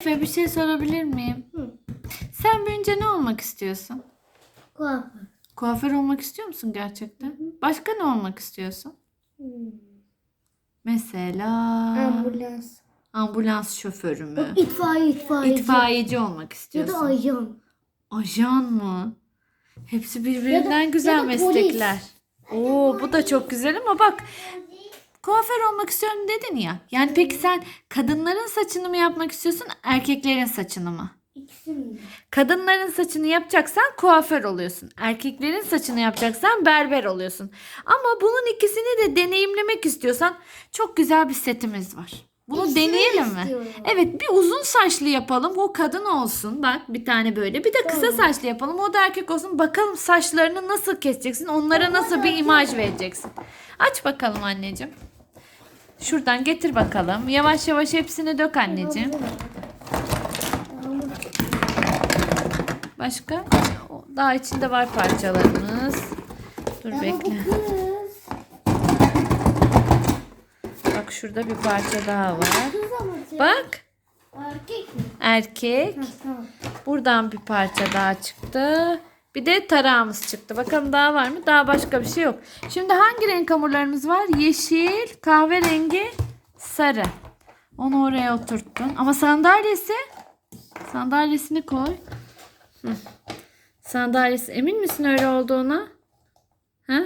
Efe bir şey sorabilir miyim? Hı. Sen büyünce ne olmak istiyorsun? Kuaför. Kuaför olmak istiyor musun gerçekten? Başka ne olmak istiyorsun? Hmm. Mesela Ambulans. ambulans şoförü mü? İtfaiye itfaiyeci. İtfaiyeci olmak Ya da istiyorsun. ajan. Ajan mı? Hepsi birbirinden Ya da- güzel ya da meslekler. Oo bu da çok güzel ama bak kuaför olmak istiyorum dedin ya. Yani peki sen kadınların saçını mı yapmak istiyorsun, erkeklerin saçını mı? İkisini. de. Kadınların saçını yapacaksan kuaför oluyorsun. Erkeklerin saçını yapacaksan berber oluyorsun. Ama bunun ikisini de deneyimlemek istiyorsan çok güzel bir setimiz var. Bunu İkisini de deneyelim mi? istiyorum. Evet bir uzun saçlı yapalım. O kadın olsun. Bak bir tane böyle. Bir de kısa saçlı yapalım. O da erkek olsun. Bakalım saçlarını nasıl keseceksin? Onlara nasıl bir imaj vereceksin? Aç bakalım anneciğim. Şuradan getir bakalım. Yavaş yavaş hepsini dök anneciğim. Başka? Daha içinde var parçalarımız. Dur Ama bekle. Bak şurada bir parça daha var. Bak. Erkek mi? Erkek. Buradan bir parça daha çıktı. Bir de tarağımız çıktı. Bakalım daha var mı? Daha başka bir şey yok. Şimdi hangi renk hamurlarımız var? Yeşil, kahverengi, sarı. Onu oraya oturttun. Ama sandalyesi? Sandalyesini koy. Hı. Sandalyesi. Emin misin öyle olduğuna? Ha?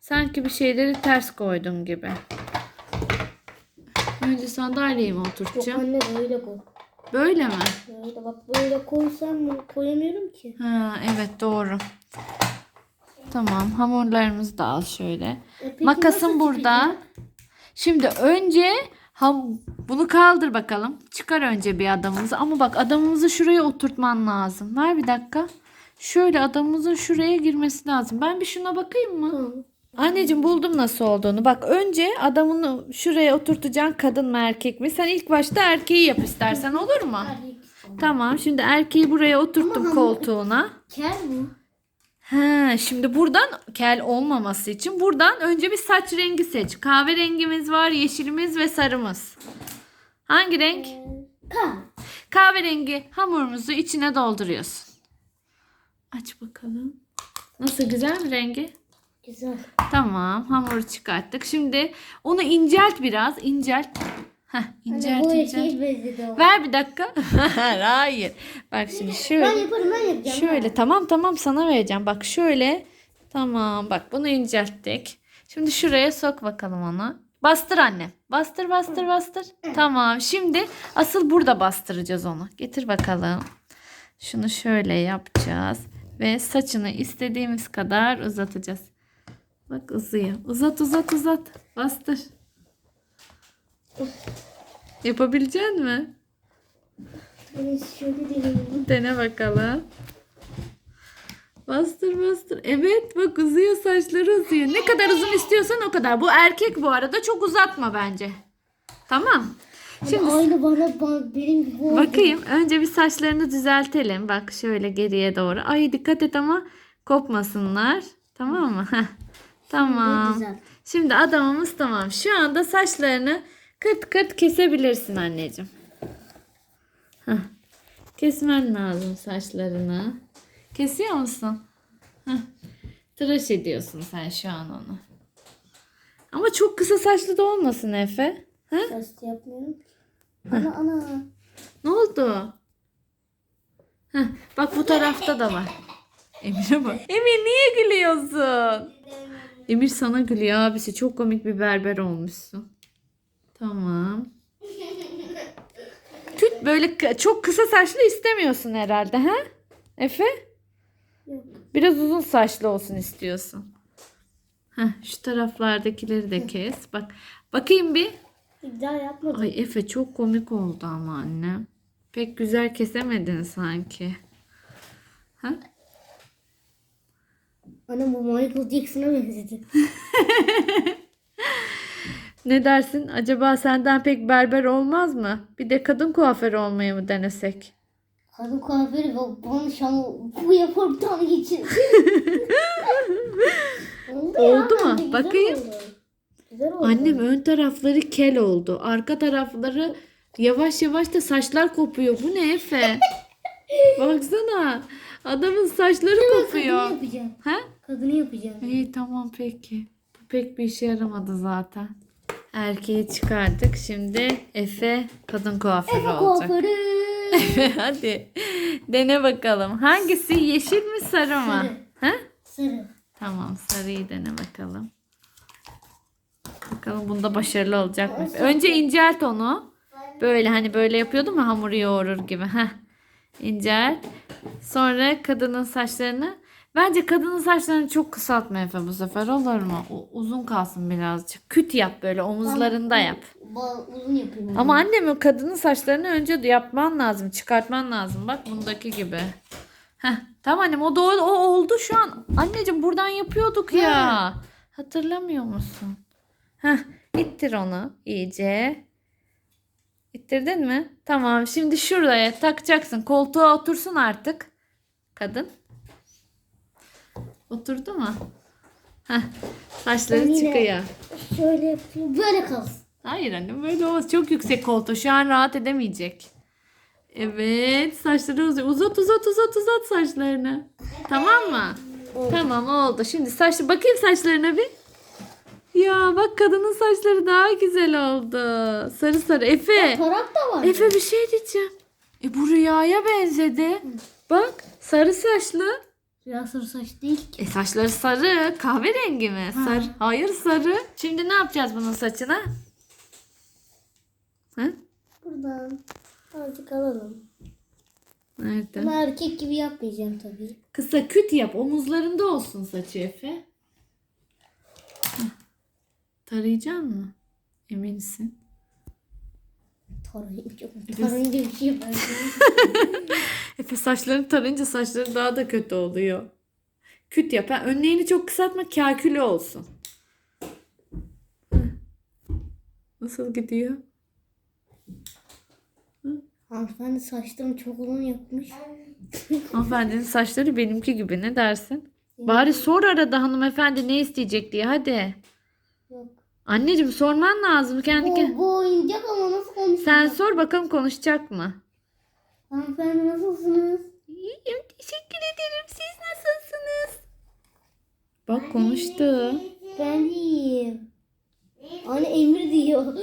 Sanki bir şeyleri ters koydun gibi. Önce sandalyeyi mi Yok oturtacağım? anne böyle koy. Böyle mi? Böyle bak böyle koysam mı koyamıyorum ki. Ha, evet doğru. Tamam hamurlarımızı da al şöyle. E Makasın burada. çıkacak? Şimdi önce ham bunu kaldır bakalım. Çıkar önce bir adamımızı. Ama bak adamımızı şuraya oturtman lazım. Ver bir dakika. Şöyle adamımızın şuraya girmesi lazım. Ben bir şuna bakayım mı? Tamam. Anneciğim buldum nasıl olduğunu. Bak önce adamını şuraya oturtacaksın kadın mı erkek mi? Sen ilk başta erkeği yap istersen olur mu? Tamam şimdi erkeği buraya oturttum koltuğuna. Kel bu. He, şimdi buradan kel olmaması için buradan önce bir saç rengi seç. Kahverengimiz var, yeşilimiz ve sarımız. Hangi renk? Ka. Kahverengi hamurumuzu içine dolduruyorsun. Aç bakalım. Nasıl güzel mi rengi? Güzel. Tamam, hamuru çıkarttık. Şimdi onu incelt biraz, incelt. Heh, Anne incelt, bu incelt. erkeğe benzedi o. Ver bir dakika. Hayır. Bak şimdi Ben şöyle. yaparım ben yapacağım. Şöyle tamam tamam sana vereceğim. Bak şöyle. Tamam bak bunu incelttik. Şimdi şuraya sok bakalım onu. Bastır anne. Bastır bastır bastır. Tamam şimdi asıl burada bastıracağız onu. Getir bakalım. Şunu şöyle yapacağız. Ve saçını istediğimiz kadar uzatacağız. Bak uzuyor. Uzat uzat uzat. Bastır. Yapabilecek mi? Şöyle deneyeyim. Dene bakalım. Bastır bastır. Evet bak uzuyor saçları uzuyor. Ne kadar uzun istiyorsan o kadar. Bu erkek bu arada çok uzatma bence. Tamam. Şimdi Şimdi aynı bana, bana benim gibi oldu. bakayım. Önce bir saçlarını düzeltelim. Bak şöyle geriye doğru. Ay dikkat et ama kopmasınlar. Tamam mı? Tamam. Güzel. Şimdi adamımız tamam. Şu anda saçlarını kırt kırt kesebilirsin anneciğim. Heh. Kesmen lazım saçlarını. Kesiyor musun? Heh. Tıraş ediyorsun sen şu an onu. Ama çok kısa saçlı da olmasın Efe. Ha? Saç yapmıyorum. Ana ana. Ne oldu? Heh. Bak bu tarafta da var. Emir'e bak. Emir niye gülüyorsun? Emir sana gülüyor abisi. Çok komik bir berber olmuşsun. Tamam. Tüt böyle çok kısa saçlı istemiyorsun herhalde ha? Efe? Biraz uzun saçlı olsun istiyorsun. Heh, şu taraflardakileri de kes. Bak bakayım bir. İddia yapmadım. Ay Efe çok komik oldu ama anne. Pek güzel kesemedin sanki. Ha? Ana bu Michael Jackson'a benzedi. Ne dersin? Acaba senden pek berber olmaz mı? Bir de kadın kuaförü olmayı mı denesek? Kadın kuaförü ve bana şamı bu yapar bir tane geçir. oldu, Oldu mu? bence güzel Bakayım. oldu. Güzel oldu. Annem ön tarafları kel oldu. Arka tarafları Yavaş yavaş da saçlar kopuyor. Bu ne Efe? Baksana. Adamın saçları Kadını kopuyor. yapacağım. Ha? Kadını yapacağım. İyi tamam peki. Bu pek bir işe yaramadı zaten. Erkeği çıkardık. Şimdi Efe kadın kuaförü Efe olacak. kuaförü. Hadi dene bakalım. Hangisi yeşil mi sarı mı? Sarı. Ha? Sarı. Tamam sarıyı dene bakalım. Bakalım bunda başarılı olacak mı? Önce incelt onu. Böyle hani böyle yapıyordum ya hamuru yoğurur gibi. Heh. İncelt. Sonra kadının saçlarını. Bence kadının saçlarını çok kısaltma Efe bu sefer olur mu? U- uzun kalsın birazcık. Küt yap böyle omuzlarında yap. Uzun yapayım. Ama annemin kadının saçlarını önce yapman lazım. Çıkartman lazım. Bak bundaki gibi. Heh, tamam annem o doğru o oldu şu an. Anneciğim buradan yapıyorduk ya. Hatırlamıyor musun? Heh, ittir onu iyice. İttirdin mi? Tamam şimdi şuraya takacaksın. Koltuğa otursun artık. Kadın. Oturdu mu? Heh, saçları yine- çıkıyor. Şöyle yapayım. Böyle kalsın. Hayır annem böyle olmaz. Çok yüksek koltuğu. Şu an rahat edemeyecek. Evet saçları uzuyor. Uzat uzat uzat uzat saçlarını. Tamam mı? Tamam oldu. Şimdi saçlı bakayım saçlarına bir. Ya bak kadının saçları daha güzel oldu. Sarı sarı. Efe. Tarak da var. Efe bir şey diyeceğim. E bu rüyaya benzedi. Bak sarı saçlı. Rüya sarı saç değil ki. E saçları sarı. Kahverengi mi? Sarı. Hayır sarı. Şimdi ne yapacağız bunun saçına? Hı? Buradan azıcık alalım. Nerede? Ama erkek gibi yapmayacağım tabii. Kısa küt yap. Omuzlarında olsun saçı Efe. Tarayacak mı? Eminsin. Tarayınca, tarayınca bir şey. Efe saçlarını tarayınca saçları daha da kötü oluyor. Küt yap. Ha, önlerini çok kısaltma. Kakülü olsun. Nasıl gidiyor? Hanımefendi saçlarımı çok uzun yapmış. Hanımefendinin saçları benimki gibi. Ne dersin? Bari sor arada hanımefendi ne isteyecek diye. Hadi. Anneciğim sorman lazım. Kendi Bu, bu oyuncak ama nasıl konuşuyor? Sen sor bakalım konuşacak mı? Hanımefendi nasılsınız? İyiyim. Teşekkür ederim. Siz nasılsınız? Bak konuştu. Ben iyiyim. Anne emir diyor.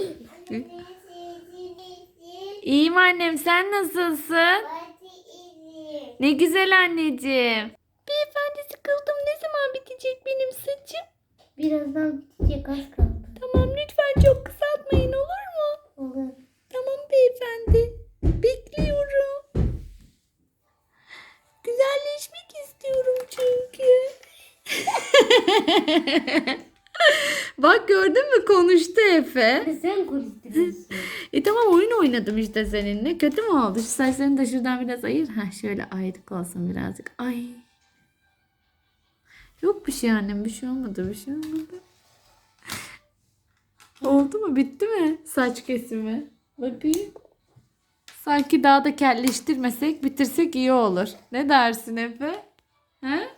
İyiyim annem. Sen nasılsın? Ne güzel anneciğim. Beyefendi sıkıldım. Ne zaman bitecek benim saçım? Birazdan bitecek az kaldı. Lütfen çok kısaltmayın olur mu? Olur. Tamam beyefendi. Bekliyorum. Güzelleşmek istiyorum çünkü. Bak gördün mü konuştu Efe. Sen konuşturuyorsun. E tamam oyun oynadım işte seninle. Kötü mü oldu? Şu saçlarını da şuradan biraz ayır. Ha şöyle ayrık olsun birazcık. Ay. Yok bir şey annem. Bir şey olmadı. Bir şey olmadı. Oldu mu? Bitti mi? Saç kesimi. Bakayım. Sanki daha da kelleştirmesek bitirsek iyi olur. Ne dersin Efe? He?